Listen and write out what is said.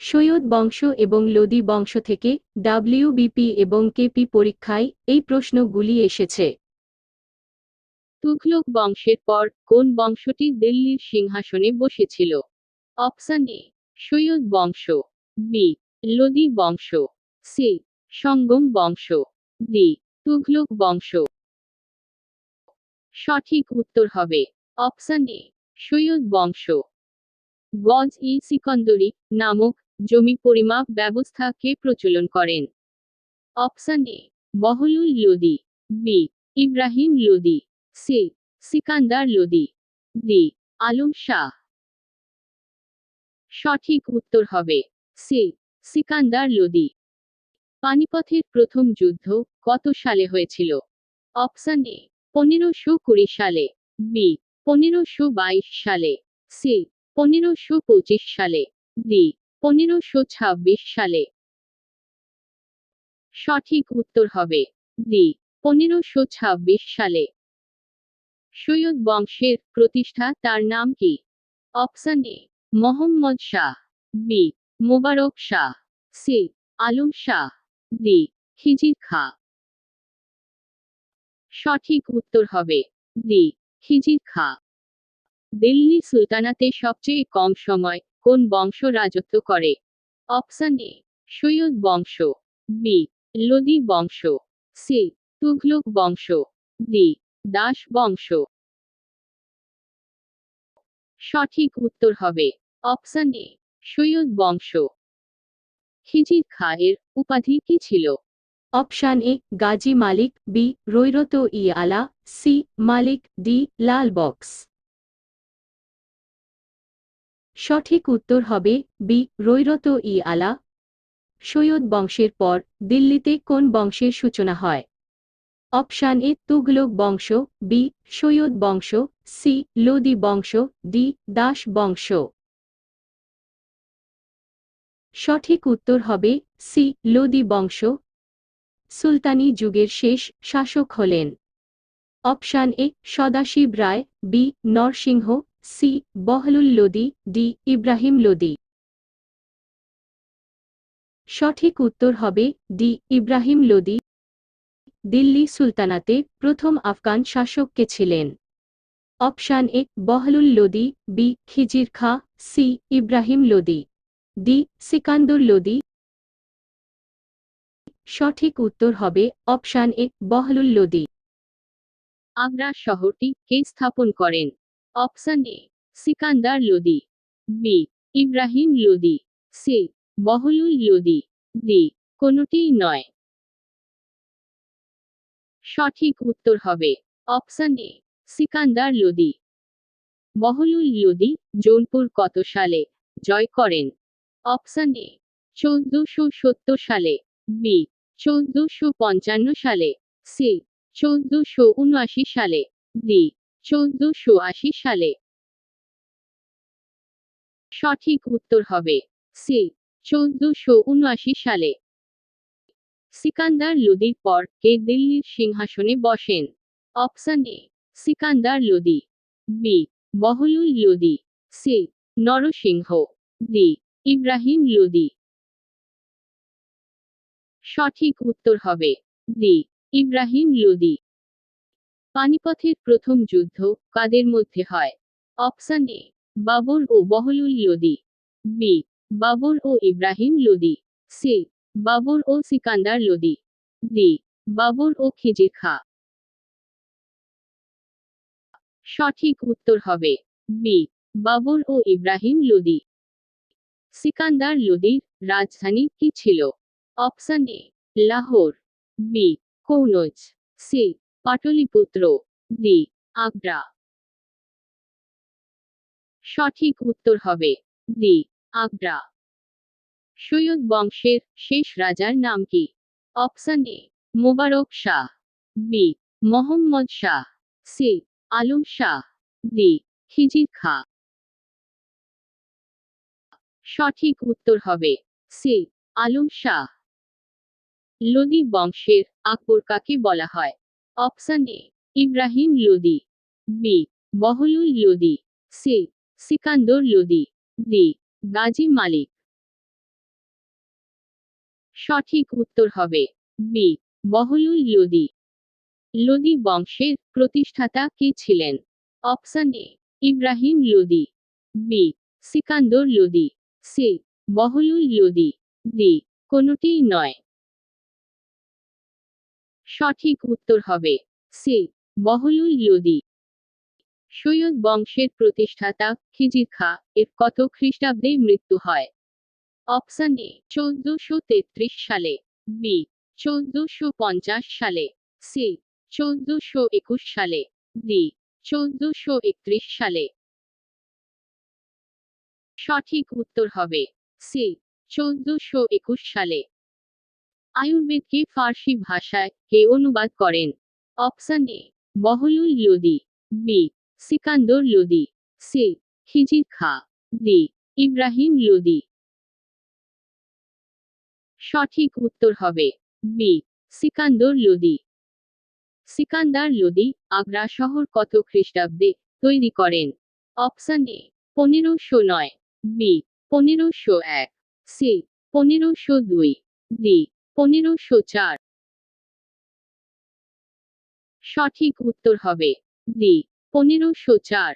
সৈয়দ বংশ এবং লোদি বংশ থেকে ডাব্লিউবিপি এবং কেপি পরীক্ষায় এই প্রশ্নগুলি এসেছে। তুঘলক বংশের পর কোন বংশটি দিল্লির সিংহাসনে বসেছিল? অপশন এ, সৈয়দ বংশ, বি, লোদি বংশ, সি, সঙ্গম বংশ ডি তুঘলক বংশ। সঠিক উত্তর হবে, অপশন এ, সৈয়দ বংশ। গজ ই সিকন্দরি নামক জমি পরিমাপ ব্যবস্থা কে প্রচলন করেন। Option A Bahlul Lodi. B, Ibrahim Lodi. C, Sikandar Lodi. D, Alam Shah. সঠিক উত্তর হবে, সি, সিকান্দার লোদি। পানিপথের প্রথম যুদ্ধ কত সালে হয়েছিল? অপশন এ, পনেরোশো কুড়ি সালে। বি, পনেরোশো বাইশ সালে। সি, পনেরোশো পঁচিশ সালে। ডি পনেরোশো ছাব্বিশ সালে। সঠিক উত্তর হবে ডি, পনেরোশো ছাব্বিশ সালে। সৈয়দ বংশের প্রতিষ্ঠা তার নাম কি? Option A, Mohammad Shah, B, Mubarak Shah, C, Alam Shah, D, Khizr Khan. সঠিক উত্তর হবে ডি, খিজির খা। দিল্লি সুলতানাতে সবচেয়ে কম সময় কোন বংশ রাজত্ব করে? অপশন এ, সৈয়দ বংশ। বি, লোদি বংশ। সি, তুঘলক বংশ। ডি দাস বংশ। সঠিক উত্তর হবে। অপশন এ, সৈয়দ বংশ। খিজির খা এর উপাধি কি ছিল? Option A, Ghazi Malik B, রৈরত ই আলা, সি, মালিক ডি, লাল বক্স। সঠিক উত্তর হবে বি, রৈরত ই আলা। সৈয়দ বংশের পর দিল্লিতে কোন বংশের সূচনা হয়? অপশান এ তুগলক বংশ, বি, সৈয়দ বংশ, সি, লোদি বংশ, ডি, দাস বংশ। সঠিক উত্তর হবে সি, লোদি বংশ। সুলতানি যুগের শেষ শাসক হলেন। Option A, Sadashiva Raya, B, Narasimha C, Bahlul Lodi, D, Ibrahim Lodi. সঠিক উত্তর হবে ডি, ইব্রাহিম লোদি। দিল্লি সুলতানাতে প্রথম আফগান শাসক কে ছিলেন? Option A, Bahlul Lodi, B, Khizr Khan, C, Ibrahim Lodi. D, Sikandar Lodi. সঠিক উত্তর হবে অপশান এ, বহলুল লোদি। আগ্রা শহরটি কে স্থাপন করেন? Option A, Sikandar Lodi. B, Ibrahim Lodi. C, Bahlul Lodi. D কোনটিই নয়। সঠিক উত্তর হবে, অপশান এ, সিকান্দার লোদি। বহলুল লোদি, জৌনপুর কত সালে, জয় করেন? অপশান এ, চৌদ্দশো সত্তর সালে, বি, চৌদ্দশো পঞ্চান্ন সালে, সি, চৌদ্দশো উনআশি সালে, ডি চৌদ্দশো আশি সালে। সঠিক উত্তর হবে সি, চোদ্দশো উনআশি সালে। সিকান্দার লোদির পর কে দিল্লির সিংহাসনে বসেন? Option A, Sikandar Lodi. B Bahlul Lodi. C, Narasimha. D, Ibrahim Lodi. সঠিক উত্তর হবে ডি, ইব্রাহিম লোদি। পানিপথের প্রথম যুদ্ধ কাদের মধ্যে হয়? অপশন এ, বাবর ও বহলুল লোদি। বি, বাবর ও ইব্রাহিম লোদি। সি, বাবর ও সিকান্দার লোদি। ডি, বাবর ও খিজির খা। সঠিক উত্তর হবে, বি, বাবর ও ইব্রাহিম লোদি। সিকান্দার লোদির রাজধানী কি ছিল? Option A, Lahore. B, Kannauj. C Pataliputra D Agra. সঠিক উত্তর হবে ডি আগ্রা। সৈয়দ বংশের শেষ রাজার নাম কি? Option A, Mubarak Shah, B, Mohammad Shah, C, Alam Shah D Khizr Khan. সঠিক উত্তর হবে, সি, আলম শাহ। লোদি বংশের আকবর কাকে বলা হয়? Option A, Ibrahim Lodi, B, Bahlul Lodi, C, Sikandar Lodi, D, Ghazi Malik. সঠিক উত্তর হবে, বি, বহলুল লোদি। লোদি বংশের প্রতিষ্ঠাতা কে ছিলেন? Option A, Ibrahim Lodi, B, Sikandar Lodi, C, Bahlul Lodi, D, কোনটিই নয়। সঠিক উত্তর হবে। সি. বহলুল লোদি। সৈয়দ বংশের প্রতিষ্ঠাতা খিজির খা এর কত খ্রিস্টাব্দে মৃত্যু হয়? অপশন এ, চৌদ্দশো তেত্রিশ সালে। বি, চৌদ্দশো পঞ্চাশ সালে। সি, চৌদ্দশো একুশ সালে। ডি, চৌদ্দশো একত্রিশ সালে। সঠিক উত্তর হবে। সি, চৌদ্দশো একুশ সালে। আয়ুর্বেদকে ফার্সি ভাষায় কে অনুবাদ করেন? Option A Bahlul Lodi, B, Sikandar Lodi, C, Khizr Khan, D, Ibrahim Lodi. সঠিক উত্তর হবে, বি, সিকান্দর লোদি। সিকান্দার লোদি আগ্রা শহর কত খ্রিস্টাব্দে তৈরি করেন? অপশন এ, পনেরোশো নয়, বি, পনেরোশো এক, সি, পনেরোশো দুই, ডি পনেরোশো চার। সঠিক উত্তর হবে ডি পনেরোশো চার।